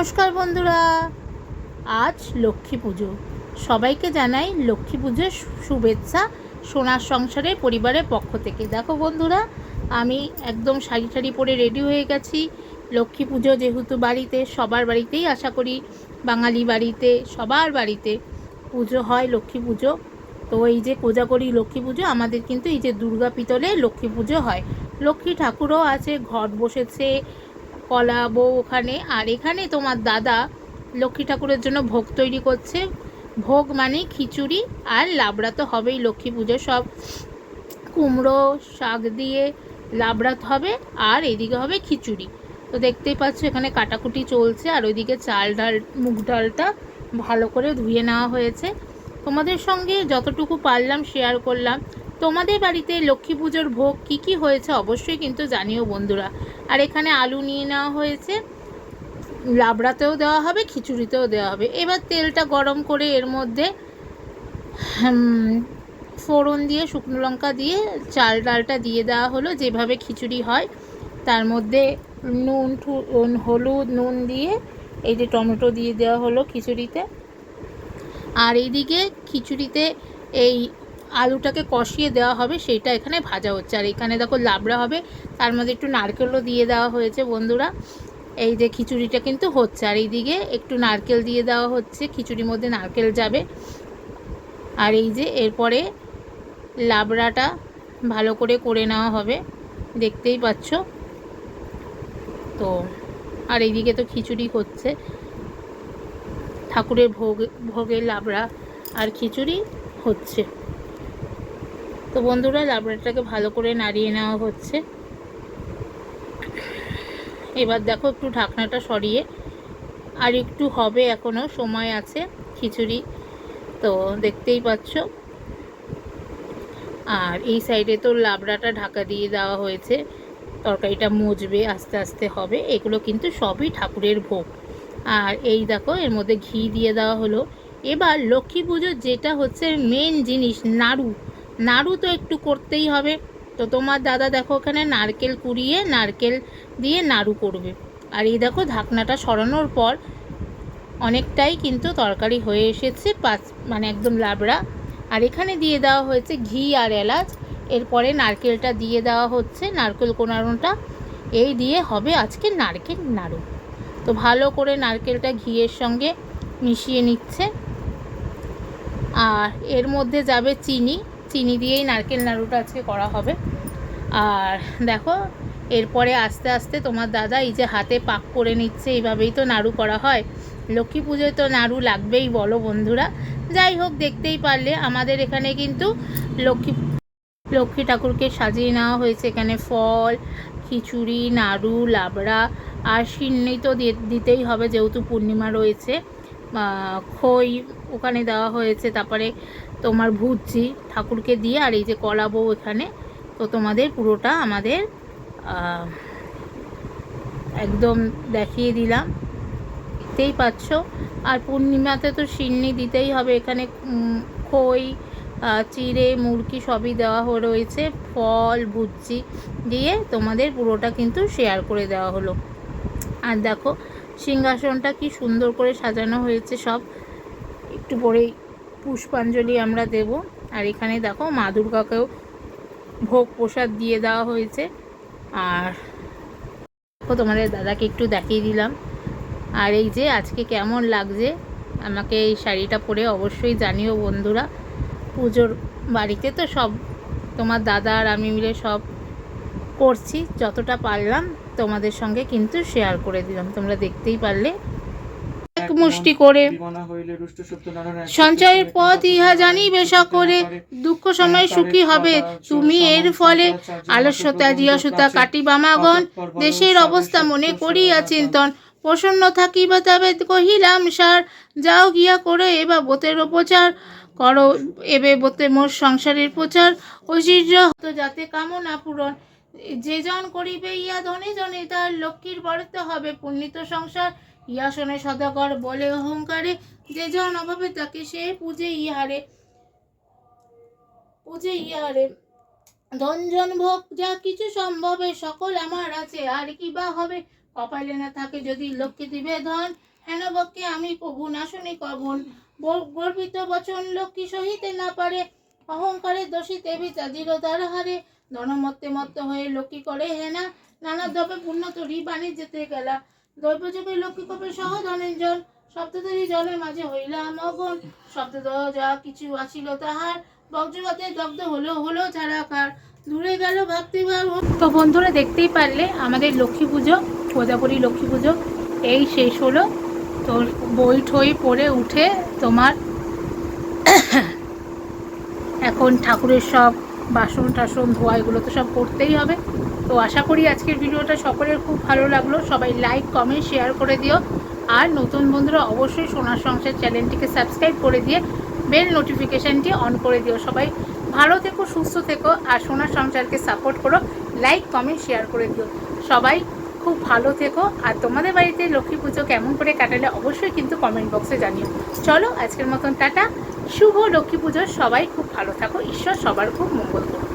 নমস্কার বন্ধুরা, আজ লক্ষ্মী পুজো। সবাইকে জানাই লক্ষ্মী পুজোর শুভেচ্ছা সোনার সংসারের পরিবারের পক্ষ থেকে। দেখো বন্ধুরা, আমি একদম শাড়ি টাড়ি পরে রেডি হয়ে গেছি। লক্ষ্মী পুজো যেহেতু বাড়িতে, সবার বাড়িতেই আশা করি, বাঙালি বাড়িতে, সবার বাড়িতে পুজো হয় লক্ষ্মী পুজো। তো এই যে কোজাগরি লক্ষ্মী পুজো, আমাদের কিন্তু এই যে দুর্গা পিতলে লক্ষ্মী পুজো হয়। লক্ষ্মী ঠাকুরও আছে, ঘট বসেছে কলা বউ ওখানে, আর এখানে তোমার দাদা লক্ষ্মী ঠাকুরের জন্য ভোগ তৈরি করছে। ভোগ মানে খিচুড়ি আর লাবড়া তো হবেই, লক্ষ্মী পুজো সব। কুমড়ো, শাক দিয়ে লাবড়া হবে, আর এদিকে হবে খিচুড়ি। তো দেখতেই পাচ্ছ এখানে কাটাকুটি চলছে, আর ওইদিকে চাল ডাল, মুগ ডালটা ভালো করে ধুয়ে নেওয়া হয়েছে। তোমাদের সঙ্গে যতটুকু পারলাম শেয়ার করলাম। তোমাদের বাড়িতে লক্ষ্মী পুজোর ভোগ কি কি হয়েছে অবশ্যই কিন্তু জানিও বন্ধুরা। আর এখানে আলু নিয়ে নেওয়া হয়েছে, লাবড়াতেও দেওয়া হবে, খিচুড়িতেও দেওয়া হবে। এবার তেলটা গরম করে এর মধ্যে ফোড়ন দিয়ে, শুকনো লঙ্কা দিয়ে, চাল ডালটা দিয়ে দেওয়া হলো, যেভাবে খিচুড়ি হয়। তার মধ্যে নুন, হলুদ, নুন দিয়ে এই যে টমেটো দিয়ে দেওয়া হলো খিচুড়িতে। আর এইদিকে খিচুড়িতে এই আলুটাকে কষিয়ে দেওয়া হবে, সেইটা এখানে ভাজা হচ্ছে। আর এখানে দেখো লাবড়া হবে, তার মধ্যে একটু নারকেলও দিয়ে দেওয়া হয়েছে বন্ধুরা। এই যে খিচুড়িটা কিন্তু হচ্ছে, আর এইদিকে একটু নারকেল দিয়ে দেওয়া হচ্ছে, খিচুড়ির মধ্যে নারকেল যাবে। আর এই যে এরপরে লাবড়াটা ভালো করে করে নেওয়া হবে, দেখতেই পাচ্ছ। তো, আর এইদিকে তো খিচুড়ি হচ্ছে। ঠাকুরের ভোগ, ভোগের লাবড়া আর খিচুড়ি হচ্ছে। তো বন্ধুরা লাবড়াটাকে ভালো করে নাড়িয়ে নেওয়া হচ্ছে। এবার দেখো একটু ঢাকনাটা সরিয়ে, আর একটু হবে এখনও সময় আছে খিচুড়ি, তো দেখতেই পাচ্ছ। আর এই সাইডে তো লাবড়াটা ঢাকা দিয়ে দেওয়া হয়েছে, তরকারিটা মজবে, আস্তে আস্তে হবে, এগুলো কিন্তু সবই ঠাকুরের ভোগ। আর এই দেখো, এর মধ্যে ঘি দিয়ে দেওয়া হলো। এবার লক্ষ্মী পুজোর যেটা হচ্ছে মেন জিনিস, নাড়ু। নাড়ু তো একটু করতেই হবে। তো তোমার দাদা দেখো ওখানে নারকেল কুড়িয়ে নারকেল দিয়ে নাড়ু করবে। আর এই দেখো ঢাকনাটা সরানোর পর অনেকটাই কিন্তু তরকারি হয়ে এসেছে পাঁচ মানে একদম লাবড়া। আর এখানে দিয়ে দেওয়া হয়েছে ঘি আর এলাচ। এরপরে নারকেলটা দিয়ে দেওয়া হচ্ছে, নারকেল কোনানোটা এই দিয়ে হবে আজকে নারকেল নাড়ু। তো ভালো করে নারকেলটা ঘিয়ের সঙ্গে মিশিয়ে নিচ্ছে। আর এর মধ্যে যাবে চিনি। চিনি দিয়েই নারকেল নাড়ুটা আজকে করা হবে। আর দেখো, এরপরে আস্তে আস্তে তোমার দাদা এই যে হাতে পাক করে নিচ্ছে, এইভাবেই তো নাড়ু করা হয়। লক্ষ্মী পুজোয় তো নাড়ু লাগবেই, বলো বন্ধুরা। যাই হোক, দেখতেই পারলে আমাদের এখানে কিন্তু লক্ষ্মী লক্ষ্মী ঠাকুরকে সাজিয়ে নেওয়া হয়েছে। এখানে ফল, খিচুড়ি, নাড়ু, লাবড়া আর সিন্নি তো দিতেই হবে যেহেতু পূর্ণিমা রয়েছে। খই ওখানে দেওয়া হয়েছে। তারপরে তোমার ভুজি ঠাকুরকে দিয়ে আর এই যে কলা বউ এখানে, তো তোমাদের পুরোটা আমাদের একদম দেখিয়ে দিলাম। দেখতেই পাচ্ছ? আর পূর্ণিমাতে তো সিন্নি দিতেই হবে এখানে খই চিড়ে মুরকি সবই দেওয়া রয়েছে। ফল, ভুজি দিয়ে তোমাদের পুরোটা কিন্তু শেয়ার করে দেওয়া হলো। আর দেখো, সিংহাসনটা কি সুন্দর করে সাজানো হয়েছে সব। একটু পরেই পুষ্পাঞ্জলি আমরা দেব। আর এখানে দেখো মা দুর্গাকেও ভোগ প্রসাদ দিয়ে দেওয়া হয়েছে। আর দেখো তোমাদের দাদাকে একটু দেখিয়ে দিলাম। আর এই যে আজকে কেমন লাগছে, আমাকে এই শাড়িটা পরে অবশ্যই জানিও বন্ধুরা। পুজোর বাড়িতে তো সব তোমার দাদা আর আমি মিলে সব করছি, যতটা পারলাম তোমাদের সঙ্গে কিন্তু শেয়ার করে দিলাম। তোমরা দেখতেই পারলে। মুষ্টি করে। সঞ্চয়ের পথ ইহা জানিবে সকলে দুঃখ সময় সুখী হবে, তুমি এর ফলে। আলস্যতা জিয়াসুতা কাটিবামাগণ দেশের অবস্থা মনে করিয়া চিন্তন। প্রসন্ন থাকিবা তবে কহিলাম, সার, যাও গিয়া করে এবা বোতের প্রচার করো এবে বোতে মোর সংসারের প্রচার। ঐশ্বর্য যাতে কামনা পূরণ। যে জন করিবে ইয়া ধনে জনে তার লক্ষ্মীর বরতে হবে। পুণ্যিত সংসার ইয়া শোনে সদাগর বলে অহংকারে যে জন অভাবে তাকে সে পূজে ইহারে পূজে ইহারে। ধনজন ভোগ, যা কিছু সম্ভবে সকল আমার আছে, আর কি বা হবে? কপালে না থাকে যদি লক্ষ্মী দিবে ধন, হেন বক্ষে আমি কবু না শুনি কবন গর্বিত বচন লক্ষ্মী সহিতে না পারে অহংকারে দোষিতে বিচাদির তার হারে। ধনমত্তে মত্ত হয়ে লক্ষ্মী করে হেনা, নানা দবে পূর্ণ তরি বাণী যেতে গেলা। দৈবযোগে লক্ষ্মী কপে সহ ধনেঞ্জন শব্দধারী জলের মাঝে হইলা মগন শব্দ যা কিছু আছিল তাহার। বজ্রপাতে দগ্ধ হলো হলো ছাড়াকার দূরে গেল ভক্তিভাব। তো বন্ধুরা, দেখতেই পারলে আমাদের লক্ষ্মী পুজো প্রজাপতি লক্ষ্মী পুজো, এই শেষ হলো। তো বই ঠই পড়ে উঠে তোমার এখন ঠাকুরের সব বাসন টাসন ধোয়া, এগুলো তো সব করতেই হবে। তো আশা করি আজকের ভিডিওটা সকলের খুব ভালো লাগল। সবাই লাইক কমেন্ট শেয়ার করে দিও। আর নতুন বন্ধুরা অবশ্যই সোনার সংসার চ্যানেলটিকে সাবস্ক্রাইব করে দিয়ে বেল নোটিফিকেশানটি অন করে দিও। সবাই ভালো থেকো, সুস্থ থেকো আর সোনার সংসারকে সাপোর্ট করো। লাইক কমেন্ট শেয়ার করে দিও। সবাই খুব ভালো থেকো। আর তোমাদের বাড়িতে লক্ষ্মী পুজো কেমন করে কাটালে অবশ্যই কিন্তু কমেন্ট বক্সে জানিও। চলো আজকের মতন টাটা। শুভ লক্ষ্মী পুজো। সবাই খুব ভালো থাকো। ঈশ্বর সবার খুব মঙ্গল করুন।